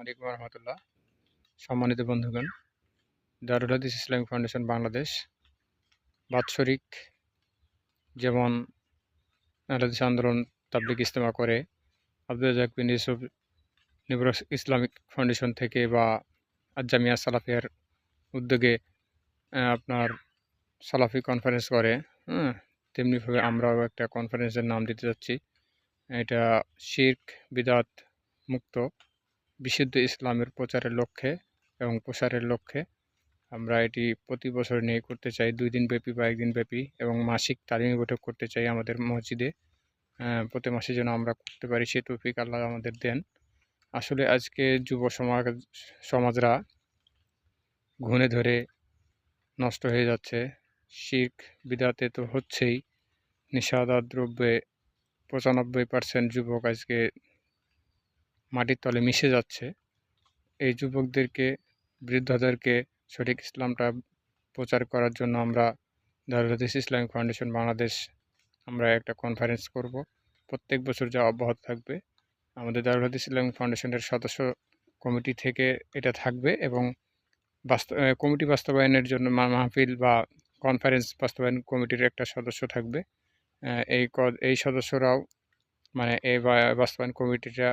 আলাইকুম রহমতুল্লাহ। সম্মানিত বন্ধুগণ, দারুল হাদিস ইসলামিক ফাউন্ডেশন বাংলাদেশ, বাৎসরিক যেমন হাদিস আন্দোলন তাবলিক ইস্তেমা করে, আব্দুল রাজাক বিন ইউসুফ নিবর ইসলামিক ফাউন্ডেশন থেকে বা আজামিয়া সালাফিয়ার উদ্যোগে আপনার সালাফি কনফারেন্স করে হ্যাঁ তেমনিভাবে আমরাও একটা কনফারেন্সের নাম দিতে যাচ্ছি। এটা শির্ক, বিদাত, মুক্ত। বিশুদ্ধ ইসলামের প্রচারের লক্ষ্যে এবং প্রসারের লক্ষ্যে আমরা এটি প্রতি বছর নিয়ে করতে চাই। দুই দিন ব্যাপী বা একদিন ব্যাপী এবং মাসিক তালিমি বৈঠক করতে চাই আমাদের মসজিদে। প্রতি মাসে যেন আমরা করতে পারি সে তৌফিক আল্লাহ আমাদের দেন। আসলে আজকে যুব সমাজ, সমাজরা ঘুণে ধরে নষ্ট হয়ে যাচ্ছে। শিখ বিদাতে তো হচ্ছেই। নিষাদার দ্রব্যে পঁচানব্বই পার্সেন্ট যুবক আজকে মাটির তলে মিশে যাচ্ছে। এই যুবকদেরকে, বৃদ্ধদেরকে সঠিক ইসলামটা প্রচার করার জন্য আমরা দারুল হাদিস ইসলামিক ফাউন্ডেশন বাংলাদেশ আমরা একটা কনফারেন্স করব। প্রত্যেক বছর যা অব্যাহত থাকবে, আমাদের দারুল হাদিস ইসলামিক ফাউন্ডেশনের সদস্য কমিটি থেকে এটা থাকবে এবং বাস্তব কমিটি বাস্তবায়নের জন্য মাহফিল বা কনফারেন্স বাস্তবায়ন কমিটির একটা সদস্য থাকবে। এই এই সদস্যরাও মানে এই বাস্তবায়ন কমিটিটা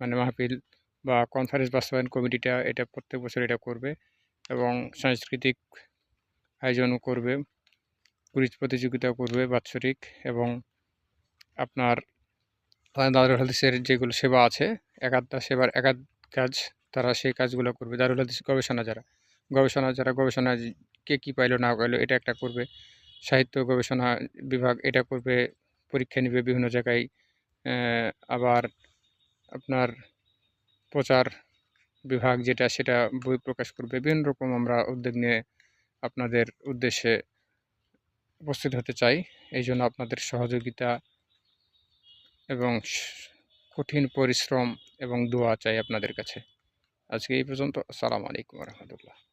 মানে মাহফিল বা কনফারেন্স বাস্তবায়ন কমিটিটা এটা প্রত্যেক বছর এটা করবে এবং সাংস্কৃতিক আয়োজনও করবে কুইজ প্রতিযোগিতা করবে বাৎসরিক এবং আপনার দারুল হাদিসের যেগুলো সেবা আছে একাধটা সেবার একাধ কাজ তারা সেই কাজগুলো করবে। দারুল হাদিস গবেষণা যারা গবেষণা যারা গবেষণা কে কী পাইলো না পাইলো এটা একটা করবে। সাহিত্য গবেষণা বিভাগ এটা করবে, পরীক্ষা নেবে বিভিন্ন জায়গায় আবার আপনার প্রচার বিভাগ যেটা সেটা বই প্রকাশ করবে। বিভিন্ন রকম আমরা উদ্যোগ নিয়ে আপনাদের উদ্দেশ্যে উপস্থিত হতে চাই। এই জন্য আপনাদের সহযোগিতা এবং কঠিন পরিশ্রম এবং দোয়া চাই আপনাদের কাছে। আজকে এই পর্যন্ত। আসসালামু আলাইকুম রহমতুল্লাহ।